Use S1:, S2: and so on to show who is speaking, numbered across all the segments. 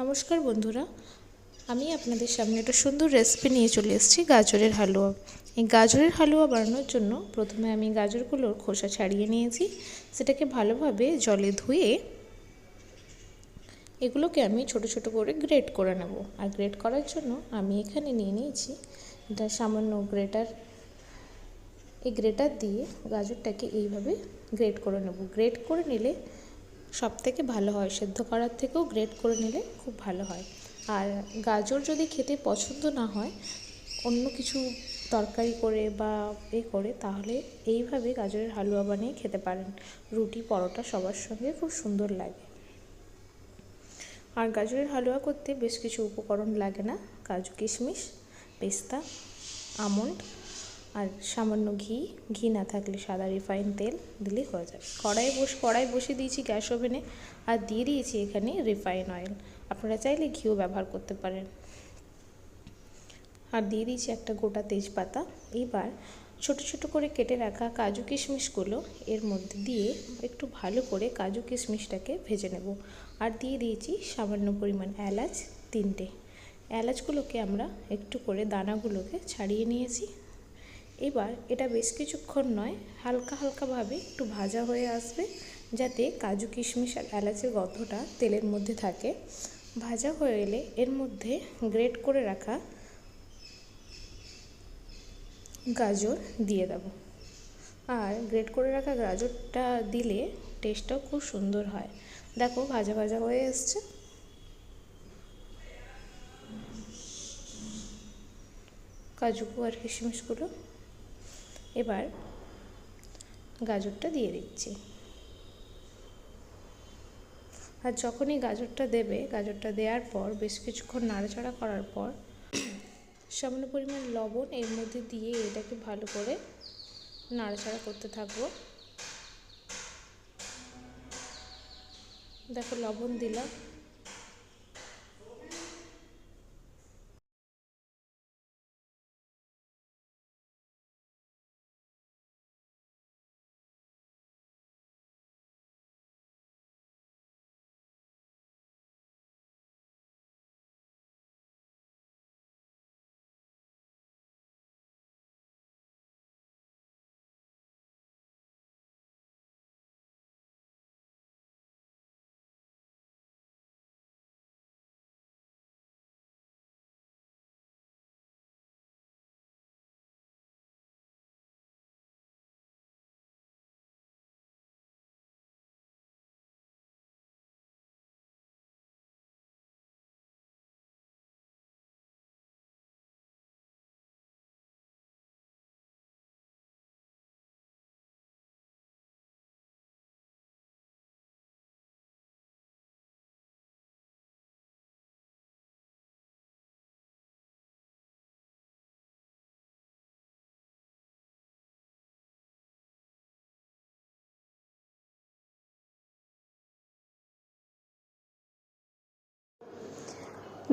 S1: নমস্কার বন্ধুরা, আমি আপনাদের সামনে একটা সুন্দর রেসিপি নিয়ে চলে এসেছি গাজরের হালুয়া। এই গাজরের হালুয়া বানানোর জন্য প্রথমে আমি গাজরগুলোর খোসা ছাড়িয়ে নিয়েছি। সেটাকে ভালোভাবে জলে ধুয়ে এগুলোকে আমি ছোট ছোট করে গ্রেট করে নেব। আর গ্রেট করার জন্য আমি এখানে নিয়ে নিয়েছি এটা সামান্য গ্রেটার এই গ্রেটার দিয়ে গাজরটাকে এইভাবে গ্রেট করে নেব। গ্রেট করে নিলে সব থেকে ভালো হয়, সেদ্ধ করার থেকেও গ্রেট করে নিলে খুব ভালো হয়। আর গাজর যদি খেতে পছন্দ না হয়, অন্য কিছু তরকারি করে বা এ করে, তাহলে এইভাবে গাজরের হালুয়া বানিয়ে খেতে পারেন। রুটি, পরোটা সবার সঙ্গে খুব সুন্দর লাগে। আর গাজরের হালুয়া করতে বেশ কিছু উপকরণ লাগে না। কাজু কিশমিশ, পেস্তা, আমন্ড আর সামান্য ঘি ঘি না থাকলে সাদা রিফাইন তেল দিলেই হয়ে যাবে। কড়াই বস কড়াই বসিয়ে দিয়েছি গ্যাস ওভেনে আর দিয়ে দিয়েছি এখানে রিফাইন অয়েল আপনারা চাইলে ঘিও ব্যবহার করতে পারেন। আর দিয়ে দিয়েছি একটা গোটা তেজপাতা। এবার ছোট ছোট করে কেটে রাখা কাজু কিশমিশগুলো এর মধ্যে দিয়ে একটু ভালো করে কাজু কিশমিশটাকে ভেজে নেব। আর দিয়ে দিয়েছি সামান্য পরিমাণ এলাচ তিনটে। এলাচগুলোকে আমরা একটু করে দানাগুলোকে ছাড়িয়ে নিয়েছি। এবার এটা বেশ কিছুক্ষণ নয়, হালকা হালকাভাবে একটু ভাজা হয়ে আসবে, যাতে কাজু কিশমিশ আর এলাচের গন্ধটা তেলের মধ্যে থাকে। ভাজা হয়ে এলে এর মধ্যে গ্রেট করে রাখা গাজর দিয়ে দেবো। আর গ্রেট করে রাখা গাজরটা দিলে টেস্টটাও খুব সুন্দর হয়। দেখো ভাজা ভাজা হয়ে এসছে। কাজু আর কিশমিশগুলো এবার গাজরটা দিয়ে দিচ্ছি। আর যখনই গাজরটা দেবে, গাজরটা দেওয়ার পর, বেশ কিছুক্ষণ নাড়াচাড়া করার পর, সামান্য পরিমাণ লবণ এর মধ্যে দিয়ে এটাকে ভালো করে নাড়াচাড়া করতে থাকব। দেখো লবণ দিলাম।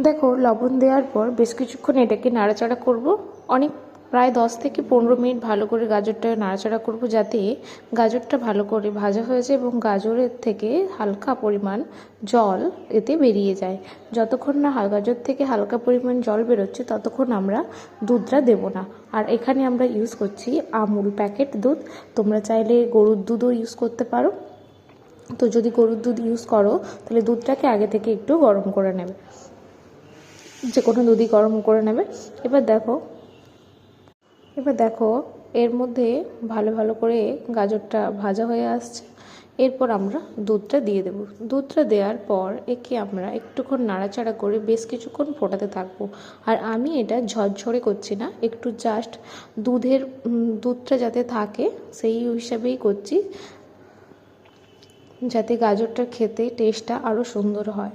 S1: দেখো, লবণ দেওয়ার পর বেশ কিছুক্ষণ এটাকে নাড়াচাড়া করব। অনেক, প্রায় দশ থেকে পনেরো মিনিট ভালো করে গাজরটা নাড়াচাড়া করব যাতে গাজরটা ভালো করে ভাজা হয়ে যায় এবং গাজরের থেকে হালকা পরিমাণ জল এতে বেরিয়ে যায়। যতক্ষণ না গাজর থেকে হালকা পরিমাণ জল বেরোচ্ছে, ততক্ষণ আমরা দুধটা দেব না। আর এখানে আমরা ইউজ করছি আমুল প্যাকেট দুধ। তোমরা চাইলে গরুর দুধও ইউজ করতে পারো। তো যদি গরুর দুধ ইউজ করো, তাহলে দুধটাকে আগে থেকে একটু গরম করে নেবে। যে কোনো দুধই গরম করে নেবে। এবার দেখো এবার দেখো, এর মধ্যে ভালো ভালো করে গাজরটা ভাজা হয়ে আসছে। এরপর আমরা দুধটা দিয়ে দেব। দুধটা দেওয়ার পর একে আমরা একটুক্ষণ নাড়াচাড়া করে বেশ কিছুক্ষণ ফোটাতে থাকব। আর আমি এটা ঝরঝরে করছি না, একটু জাস্ট দুধের দুধটা যাতে থাকে সেই হিসাবেই করছি, যাতে গাজরটা খেতে টেস্টটা আরও সুন্দর হয়।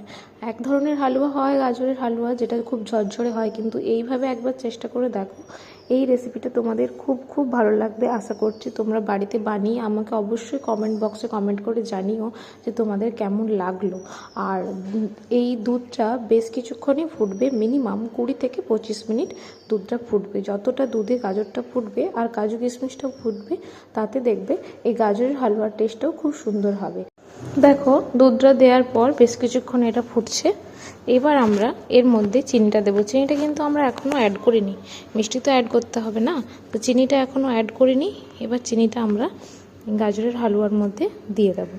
S1: এক ধরনের হালুয়া হয়, গাজরের হালুয়া যেটা খুব ঝরঝরে হয়, কিন্তু এইভাবে একবার চেষ্টা করে দেখো। এই রেসিপিটা তোমাদের খুব খুব ভালো লাগবে। আশা করছি তোমরা বাড়িতে বানিয়ে আমাকে অবশ্যই কমেন্ট বক্সে কমেন্ট করে জানিও যে তোমাদের কেমন লাগল। আর এই দুধটা বেশ কিছুক্ষণই ফুটবে মিনিমাম কুড়ি থেকে পঁচিশ মিনিট দুধটা ফুটবে। যতটা দুধে গাজরটা ফুটবে আর কাজু কিশমিশটাও ফুটবে, তাতে দেখবে এই গাজরের হালুয়ার টেস্টটাও খুব সুন্দর হবে। দেখো, দুধটা দেওয়ার পর বেশ কিছুক্ষণ এটা ফুটছে। এবার আমরা এর মধ্যে চিনিটা দেবো। চিনিটা কিন্তু আমরা এখনও অ্যাড করিনি। মিষ্টি তো অ্যাড করতে হবে না? তো চিনিটা এখনও অ্যাড করিনি। এবার চিনিটা আমরা গাজরের হালুয়ার মধ্যে দিয়ে দেবো।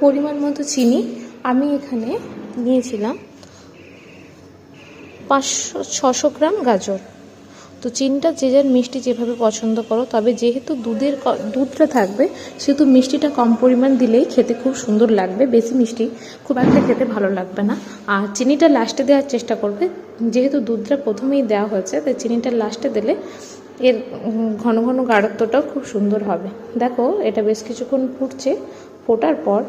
S1: পরিমাণ মতো চিনি আমি এখানে নিয়েছিলাম পাঁচশো, ছশো গ্রাম গাজর। তো চিনিটা যে যার মিষ্টি যেভাবে পছন্দ করো, তবে যেহেতু দুধের দুধটা থাকবে, সেহেতু মিষ্টিটা কম পরিমাণ দিলেই খেতে খুব সুন্দর লাগবে, বেশি মিষ্টি খুব একটা খেতে ভালো লাগবে না। আর চিনিটা লাস্টে দেওয়ার চেষ্টা করবে, যেহেতু দুধটা প্রথমেই দেওয়া হয়েছে, তাই চিনিটা লাস্টে দিলে এর ঘন ঘন গাঢ়ত্বটাও খুব সুন্দর হবে। দেখো, এটা বেশ কিছুক্ষণ ফুটছে, ফোটার পর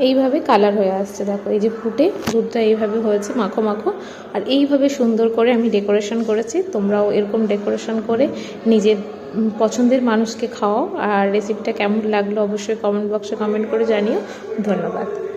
S1: এইভাবে কালার হয়ে আসছে, দেখো। এই যে ফুটে দুধটা এইভাবে হয়েছে, মাখো মাখো। আর এইভাবে সুন্দর করে আমি ডেকোরেশন করেছি, তোমরাও এরকম ডেকোরেশন করে নিজের পছন্দের মানুষকে খাওয়াও। আর রেসিপিটা কেমন লাগল অবশ্যই কমেন্ট বক্সে কমেন্ট করে জানিও। ধন্যবাদ।